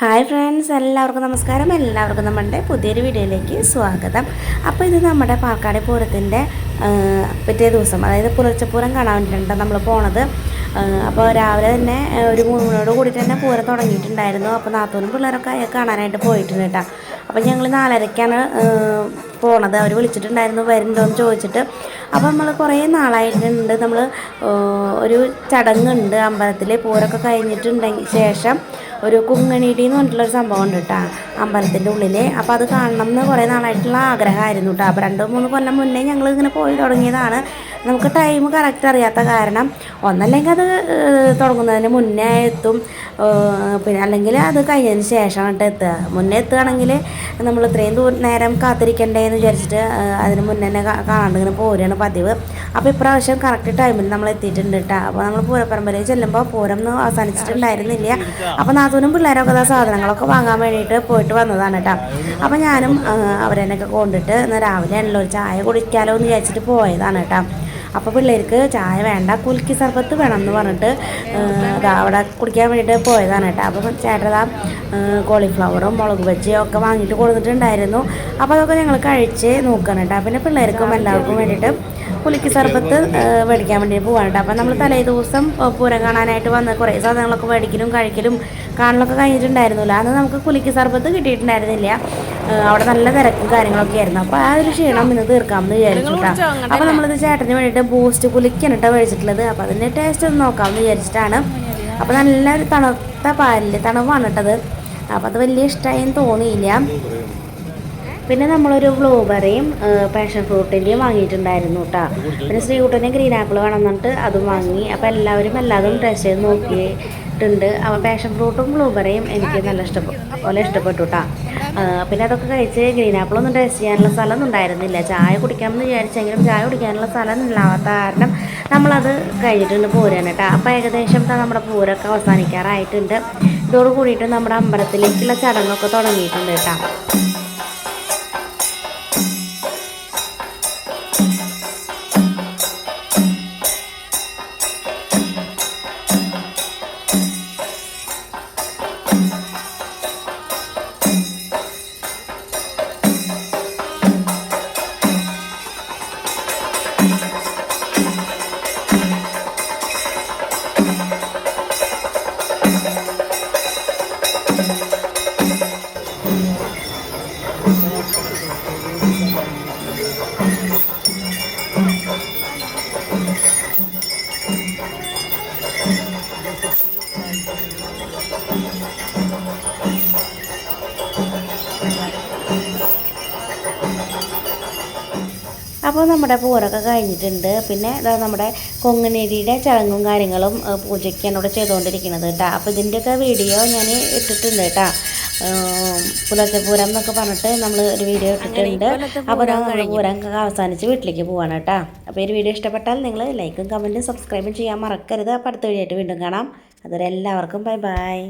Hi friends എല്ലാവർക്കും നമസ്കാരം. എല്ലാവർക്കും നമ്മുടെ പുതിയൊരു വീഡിയോയിലേക്ക് സ്വാഗതം. അപ്പോൾ ഇത് നമ്മുടെ പാലക്കാട് പൂരത്തിന്റെ പിറ്റേ ദിവസം അതായത് പുലർച്ചപ്പൂരം കാണാൻ വേണ്ടിയിട്ടാണ് നമ്മൾ പോണത്. അപ്പോൾ രാവിലെ തന്നെ ഒരു മൂന്ന് മണിയോട് കൂടി തന്നെ പൂരം തുടങ്ങിയിട്ടുണ്ടായിരുന്നു. അപ്പോൾ നാത്തൂനും പിള്ളേരൊക്കെ കാണാനായിട്ട് പോയിട്ടുണ്ട് കേട്ടോ. അപ്പോൾ ഞങ്ങൾ നാലരയ്ക്കാണ് പോണത്. അവർ വിളിച്ചിട്ടുണ്ടായിരുന്നു വരുന്നുണ്ടോ എന്ന് ചോദിച്ചിട്ട്. അപ്പോൾ നമ്മൾ കുറേ നാളായിട്ടുണ്ട്. നമ്മൾ ഒരു ചടങ്ങുണ്ട് അമ്പലത്തിൽ പൂരമൊക്കെ കഴിഞ്ഞിട്ടുണ്ടെങ്കിൽ ശേഷം. ഒരു കുങ്ങണിടി എന്ന് പറഞ്ഞിട്ടുള്ളൊരു സംഭവം ഉണ്ട് കേട്ടോ അമ്പലത്തിന്റെ ഉള്ളിൽ അപ്പോൾ അത് കാണണം എന്ന് കുറേ നാളായിട്ടുള്ള ആഗ്രഹമായിരുന്നു കേട്ടോ അപ്പോൾ രണ്ട് മൂന്ന് കൊല്ലം മുന്നേ ഞങ്ങൾ ഇങ്ങനെ പോയി തുടങ്ങിയതാണ്. നമുക്ക് ടൈം കറക്റ്റ് അറിയാത്ത കാരണം ഒന്നല്ലെങ്കിൽ അത് തുടങ്ങുന്നതിന് മുന്നേ എത്തും. പിന്നെ അല്ലെങ്കിൽ അത് കഴിഞ്ഞതിന് ശേഷമാണ് കേട്ടോ എത്തുക. മുന്നേ എത്തുകയാണെങ്കിൽ നമ്മൾ ഇത്രയും ദൂരം നേരം കാത്തിരിക്കണ്ടേ എന്ന് വിചാരിച്ചിട്ട് അതിന് മുന്നേ തന്നെ കാണാണ്ട് ഇങ്ങനെ പോരുകയാണ് പതിവ്. അപ്പോൾ ഇപ്രാവശ്യം കറക്റ്റ് ടൈമിൽ നമ്മൾ എത്തിയിട്ടുണ്ട് കേട്ടോ അപ്പോൾ നമ്മൾ പൂരപ്പരമ്പരയിൽ ചെല്ലുമ്പോൾ പൂരം ഒന്നും അവസാനിച്ചിട്ടുണ്ടായിരുന്നില്ല. അപ്പോൾ നാത്തൂനും പിള്ളേരൊക്കെ ആ സാധനങ്ങളൊക്കെ വാങ്ങാൻ വേണ്ടിയിട്ട് പോയിട്ട് വന്നതാണ് കേട്ടോ അപ്പോൾ ഞാനും അവരെന്നൊക്കെ കൊണ്ടിട്ട് ഇന്ന് രാവിലെ ആണല്ലോ ചായ കുടിക്കാലോ എന്ന് വിചാരിച്ചിട്ട് പോയതാണ് കേട്ടോ അപ്പോൾ പിള്ളേർക്ക് ചായ വേണ്ട കുലുക്കി സർബത്ത് വേണം എന്ന് പറഞ്ഞിട്ട് അവിടെ കുടിക്കാൻ വേണ്ടിയിട്ട് പോയതാണ് കേട്ടോ. അപ്പോൾ ചേട്ടതാ കോളിഫ്ലവറും മുളക് ബജ്ജിയും ഒക്കെ വാങ്ങിയിട്ട് കൊടുത്തിട്ടുണ്ടായിരുന്നു. അപ്പോൾ അതൊക്കെ ഞങ്ങൾ കഴിച്ച് നോക്കണം കേട്ടോ. പിന്നെ പിള്ളേർക്കും എല്ലാവർക്കും വേണ്ടിയിട്ട് പുലിക്ക് സർബത്ത് മേടിക്കാൻ വേണ്ടി പോവാണ് അപ്പം നമ്മൾ തലേ ദിവസം പൂരം കാണാനായിട്ട് വന്ന് കുറേ സാധനങ്ങളൊക്കെ മേടിക്കലും കഴിക്കലും കാണലൊക്കെ കഴിഞ്ഞിട്ടുണ്ടായിരുന്നില്ല. അന്ന് നമുക്ക് പുലിക്ക് സർബത്ത് കിട്ടിയിട്ടുണ്ടായിരുന്നില്ല. അവിടെ നല്ല തിരക്കും കാര്യങ്ങളൊക്കെ ആയിരുന്നു. അപ്പോൾ ആ ഒരു ക്ഷീണം ഇന്ന് തീർക്കാമെന്ന് വിചാരിച്ചിട്ടാ അപ്പൊ അപ്പോൾ നമ്മളിത് ചേട്ടന് വേണ്ടിയിട്ട് ബൂസ്റ്റ് പുലിക്കാണ് കേട്ടോ മേടിച്ചിട്ടുള്ളത്. അപ്പോൾ അതിന്റെ ടേസ്റ്റ് ഒന്ന് നോക്കാമെന്ന് വിചാരിച്ചിട്ടാണ്. അപ്പോൾ നല്ല തണുത്ത പാലിൽ തണുപ്പാണ് കേട്ടത് അപ്പോൾ അത് വലിയ ഇഷ്ടമായി തോന്നിയില്ല. പിന്നെ നമ്മളൊരു ബ്ലൂബെറിയും പാഷൻ ഫ്രൂട്ടിന്റെയും വാങ്ങിയിട്ടുണ്ടായിരുന്നു കേട്ടോ പിന്നെ ശ്രീകുട്ടനെ ഗ്രീൻ ആപ്പിൾ വേണം എന്നിട്ട് അതും വാങ്ങി. അപ്പോൾ എല്ലാവരും എല്ലാതും ടേസ്റ്റ് ചെയ്ത് നോക്കിയിട്ടുണ്ട് അപ്പോൾ പാഷൻ ഫ്രൂട്ടും ബ്ലൂബെറിയും എനിക്ക് നല്ല ഇഷ്ടപ്പെട്ടു പോലെ ഇഷ്ടപ്പെട്ടു കേട്ടോ പിന്നെ അതൊക്കെ കഴിച്ച് ഗ്രീൻ ആപ്പിളൊന്നും ടേസ്റ്റ് ചെയ്യാനുള്ള സ്ഥലമൊന്നും ഉണ്ടായിരുന്നില്ല. ചായ കുടിക്കാമെന്ന് വിചാരിച്ചെങ്കിലും ചായ കുടിക്കാനുള്ള സ്ഥലം ഇല്ലാത്ത കാരണം നമ്മളത് കഴിഞ്ഞിട്ടുണ്ട് പോരാണ് കേട്ടോ. അപ്പോൾ ഏകദേശം നമ്മുടെ പൂരമൊക്കെ അവസാനിക്കാറായിട്ടുണ്ട്. ഇതോട് കൂടിയിട്ട് നമ്മുടെ അമ്പലത്തിലേക്കുള്ള ചടങ്ങൊക്കെ തുടങ്ങിയിട്ടുണ്ട് കേട്ടോ. Gracias. അപ്പോൾ നമ്മുടെ പൂരൊക്കെ കഴിഞ്ഞിട്ടുണ്ട്. പിന്നെ ഇതാ നമ്മുടെ കൊങ്ങനേരിയുടെ ചടങ്ങും കാര്യങ്ങളും പൂജയ്ക്കാണ് ഇവിടെ ചെയ്തുകൊണ്ടിരിക്കുന്നത് കേട്ടോ. അപ്പോൾ ഇതിന്റെയൊക്കെ വീഡിയോ ഞാൻ ഇട്ടിട്ടുണ്ട് കേട്ടോ. പുലർച്ചെപ്പൂരം എന്നൊക്കെ പറഞ്ഞിട്ട് നമ്മൾ ഒരു വീഡിയോ ഇട്ടിട്ടുണ്ട്. അപ്പോൾ നമ്മുടെ പൂരം അവസാനിച്ച് വീട്ടിലേക്ക് പോവാണ് കേട്ടോ. അപ്പോൾ ഈ ഒരു വീഡിയോ ഇഷ്ടപ്പെട്ടാൽ നിങ്ങൾ ലൈക്കും കമന്റും സബ്സ്ക്രൈബും ചെയ്യാൻ മറക്കരുത്. അപ്പോൾ അടുത്ത വീഡിയോ ആയിട്ട് വീണ്ടും കാണാം. അതുവരെ എല്ലാവർക്കും ബൈ ബൈ.